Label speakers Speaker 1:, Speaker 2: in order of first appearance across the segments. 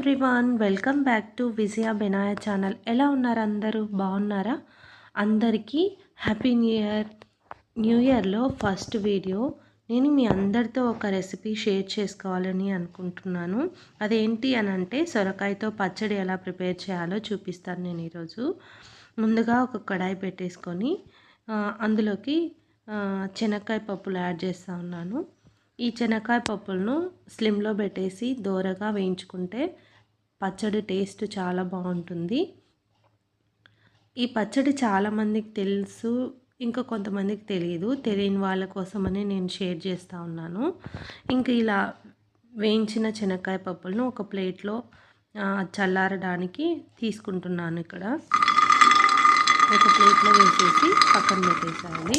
Speaker 1: Everyone welcome back to Vijaya బెనాయ channel ఎలా ఉన్నారు అందరూ బాగున్నారా అందరికీ హ్యాపీ న్యూ ఇయర్ న్యూ ఇయర్లో ఫస్ట్ వీడియో నేను మీ అందరితో ఒక రెసిపీ షేర్ చేసుకోవాలని అనుకుంటున్నాను అదేంటి అని అంటే సొరకాయతో పచ్చడి ఎలా ప్రిపేర్ చేయాలో చూపిస్తాను నేను ఈరోజు ముందుగా ఒక కడాయి పెట్టేసుకొని అందులోకి శనక్కాయ పప్పులు యాడ్ చేస్తూ ఉన్నాను. ఈ శనక్కాయ పప్పులను స్లిమ్లో పెట్టేసి దోరగా వేయించుకుంటే పచ్చడి టేస్ట్ చాలా బాగుంటుంది. ఈ పచ్చడి చాలామందికి తెలుసు ఇంకా కొంతమందికి తెలియదు తెలియని వాళ్ళ కోసమని నేను షేర్ చేస్తూ ఉన్నాను. ఇంకా ఇలా వేయించిన శనక్కాయ పప్పులను ఒక ప్లేట్లో చల్లారడానికి తీసుకుంటున్నాను ఇక్కడ. ఒక ప్లేట్లో వేసేసి పక్కన పెట్టేసేయాలి.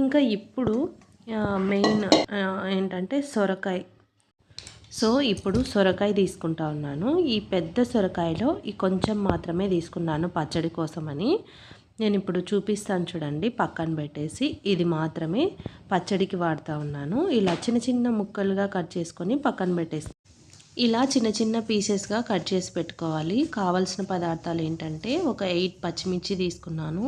Speaker 1: ఇంకా ఇప్పుడు మెయిన్ ఏంటంటే సొరకాయ సో ఇప్పుడు సొరకాయ తీసుకుంటా ఉన్నాను. ఈ పెద్ద సొరకాయలో ఈ కొంచెం మాత్రమే తీసుకున్నాను పచ్చడి కోసమని. నేను ఇప్పుడు చూపిస్తాను చూడండి పక్కన పెట్టేసి. ఇది మాత్రమే పచ్చడికి వాడుతూ ఉన్నాను. ఇలా చిన్న చిన్న ముక్కలుగా కట్ చేసుకొని పక్కన పెట్టేసి. ఇలా చిన్న చిన్న పీసెస్గా కట్ చేసి పెట్టుకోవాలి. కావాల్సిన పదార్థాలు ఏంటంటే ఒక ఎయిట్ పచ్చిమిర్చి తీసుకున్నాను.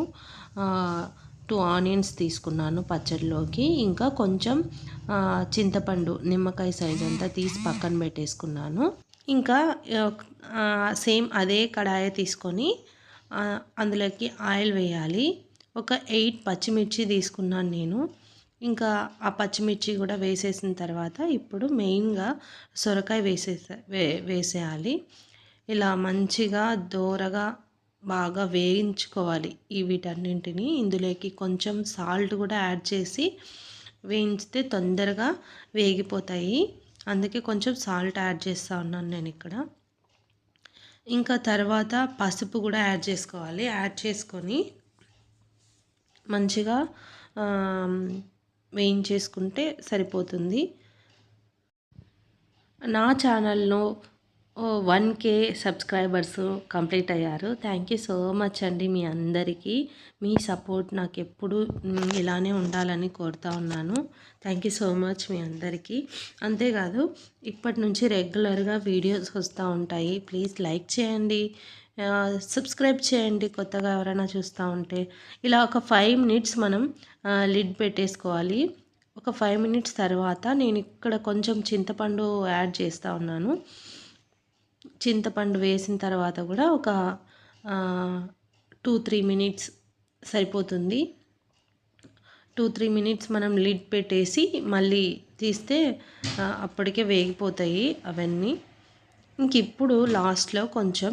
Speaker 1: టూ ఆనియన్స్ తీసుకున్నాను పచ్చడిలోకి. ఇంకా కొంచెం చింతపండు నిమ్మకాయ సైజ్ అంతా తీసి పక్కన పెట్టేసుకున్నాను. ఇంకా సేమ్ అదే కడాయి తీసుకొని అందులోకి ఆయిల్ వేయాలి. ఒక ఎయిట్ పచ్చిమిర్చి తీసుకున్నాను నేను. ఇంకా ఆ పచ్చిమిర్చి కూడా వేసేసిన తర్వాత ఇప్పుడు మెయిన్గా సొరకాయ వేసేసే వే వేసేయాలి. ఇలా మంచిగా దోరగా బాగా వేయించుకోవాలి ఈ వీటన్నింటిని. ఇందులోకి కొంచెం సాల్ట్ కూడా యాడ్ చేసి వేయించితే తొందరగా వేగిపోతాయి. అందుకే కొంచెం సాల్ట్ యాడ్ చేస్తూ ఉన్నాను నేను ఇక్కడ. ఇంకా తర్వాత పసుపు కూడా యాడ్ చేసుకోవాలి. యాడ్ చేసుకొని మంచిగా వేయించేసుకుంటే సరిపోతుంది. నా ఛానల్లో వన్ కే సబ్స్క్రైబర్స్ కంప్లీట్ అయ్యారు. థ్యాంక్ యూ సో మచ్ అండి మీ అందరికీ. మీ సపోర్ట్ నాకు ఎప్పుడు ఇలానే ఉండాలని కోరుతా ఉన్నాను. థ్యాంక్ యూ సో మచ్ మీ అందరికీ. అంతేకాదు ఇప్పటి నుంచి రెగ్యులర్గా వీడియోస్ వస్తూ ఉంటాయి. ప్లీజ్ లైక్ చేయండి. సబ్స్క్రైబ్ చేయండి కొత్తగా ఎవరైనా చూస్తూ ఉంటే. ఇలా ఒక ఫైవ్ మినిట్స్ మనం లిడ్ పెట్టేసుకోవాలి. ఒక ఫైవ్ మినిట్స్ తర్వాత నేను ఇక్కడ కొంచెం చింతపండు యాడ్ చేస్తూ ఉన్నాను. చింతపండు వేసిన తర్వాత కూడా ఒక టూ త్రీ మినిట్స్ సరిపోతుంది. టూ త్రీ మినిట్స్ మనం లిడ్ పెట్టేసి మళ్ళీ తీస్తే అప్పటికే వేగిపోతాయి అవన్నీ. ఇంక ఇప్పుడు లాస్ట్లో కొంచెం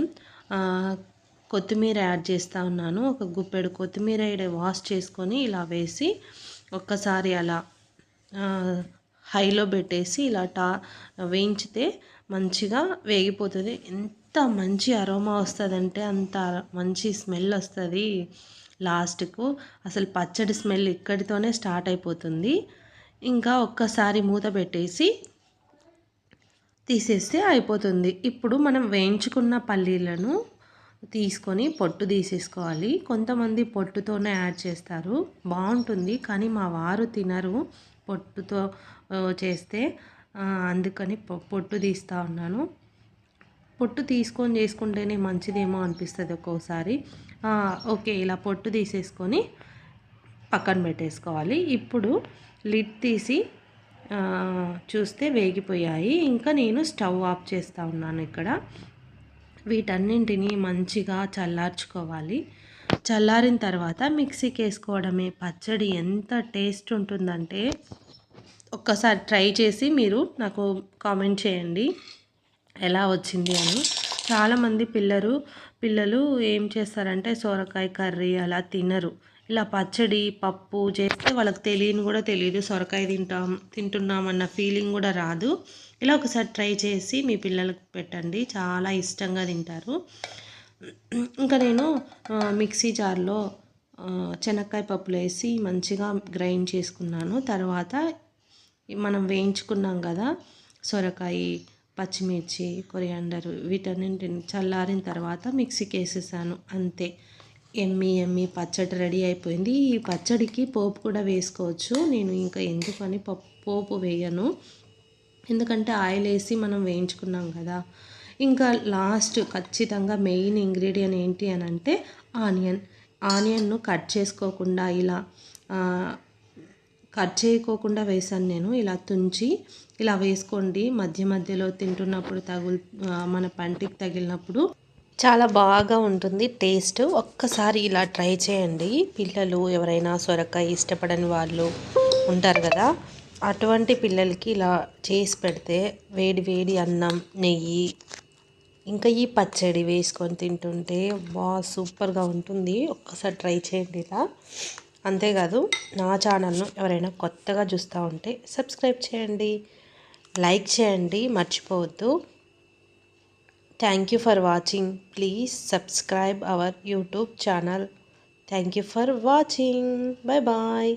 Speaker 1: కొత్తిమీర యాడ్ చేస్తూ ఉన్నాను. ఒక గుప్పెడు కొత్తిమీర వాష్ చేసుకొని ఇలా వేసి ఒక్కసారి అలా హైలో పెట్టేసి ఇలా టా వేయించితే మంచిగా వేగిపోతుంది. ఎంత మంచి అరోమా వస్తుందంటే అంత మంచి స్మెల్ వస్తుంది లాస్ట్కు. అసలు పచ్చడి స్మెల్ ఇక్కడితోనే స్టార్ట్ అయిపోతుంది. ఇంకా ఒక్కసారి మూత పెట్టేసి తీసేస్తే అయిపోతుంది. ఇప్పుడు మనం వేయించుకున్న పల్లీలను తీసుకొని పొట్టు తీసేసుకోవాలి. కొంతమంది పొట్టుతోనే యాడ్ చేస్తారు. బాగుంటుంది. కానీ మా వారు తినరు పొట్టుతో చేస్తే. అందుకని పొట్టు తీస్తూ ఉన్నాను. పొట్టు తీసుకొని చేసుకుంటేనే మంచిదేమో అనిపిస్తుంది ఒక్కోసారి. ఓకే ఇలా పొట్టు తీసేసుకొని పక్కన పెట్టేసుకోవాలి. ఇప్పుడు లిడ్ తీసి చూస్తే వేగిపోయాయి. ఇంకా నేను స్టవ్ ఆఫ్ చేస్తూ ఉన్నాను ఇక్కడ. వీటన్నింటినీ మంచిగా చల్లార్చుకోవాలి. చల్లారిన తర్వాత మిక్సీకి వేసుకోవడమే. పచ్చడి ఎంత టేస్ట్ ఉంటుందంటే ఒక్కసారి ట్రై చేసి మీరు నాకు కామెంట్ చేయండి. ఎలా వచ్చింది అని. చాలామంది పిల్లలు పిల్లలు ఏం చేస్తారంటే సొరకాయ కర్రీ అలా తినరు. ఇలా పచ్చడి పప్పు చేస్తే వాళ్ళకి తెలియని కూడా తెలియదు సొరకాయ తింటాం తింటున్నామన్న ఫీలింగ్ కూడా రాదు. ఇలా ఒకసారి ట్రై చేసి మీ పిల్లలకు పెట్టండి. చాలా ఇష్టంగా తింటారు. ఇంకా నేను మిక్సీ జార్లో శనక్కాయ పప్పులు వేసి మంచిగా గ్రైండ్ చేసుకున్నాను. తర్వాత మనం వేయించుకున్నాం కదా సొరకాయ పచ్చిమిర్చి కొరియాండర్ వీటన్నింటిని చల్లారిన తర్వాత మిక్సీకి వేసేసాను అంతే. ఎమ్మి ఎమ్మి పచ్చడి రెడీ అయిపోయింది. ఈ పచ్చడికి పోపు కూడా వేసుకోవచ్చు. నేను ఇంకా ఎందుకని పోపు వేయను. ఎందుకంటే ఆయిల్ వేసి మనం వేయించుకున్నాం కదా. ఇంకా లాస్ట్ ఖచ్చితంగా మెయిన్ ఇంగ్రీడియంట్ ఏంటి అని అంటే ఆనియన్. ఆనియన్ను కట్ చేసుకోకుండా ఇలా కట్ చేయకోకుండా వేసాను నేను. ఇలా తుంచి ఇలా వేసుకోండి. మధ్య మధ్యలో తింటున్నప్పుడు తగులు మన పంటికి తగిలినప్పుడు చాలా బాగా ఉంటుంది టేస్ట్. ఒక్కసారి ఇలా ట్రై చేయండి. పిల్లలు ఎవరైనా సొరకాయ ఇష్టపడని వాళ్ళు ఉంటారు కదా అటువంటి పిల్లలకి ఇలా చేసి పెడితే వేడి వేడి అన్నం నెయ్యి ఇంకా ఈ పచ్చడి వేసుకొని తింటుంటే బా సూపర్గా ఉంటుంది. ఒక్కసారి ట్రై చేయండి ఇలా. అంతేకాదు నా ఛానల్ను ఎవరైనా కొత్తగా చూస్తూ ఉంటే సబ్స్క్రైబ్ చేయండి లైక్ చేయండి మర్చిపోవద్దు. Thank you for watching please subscribe our YouTube channel thank you for watching bye bye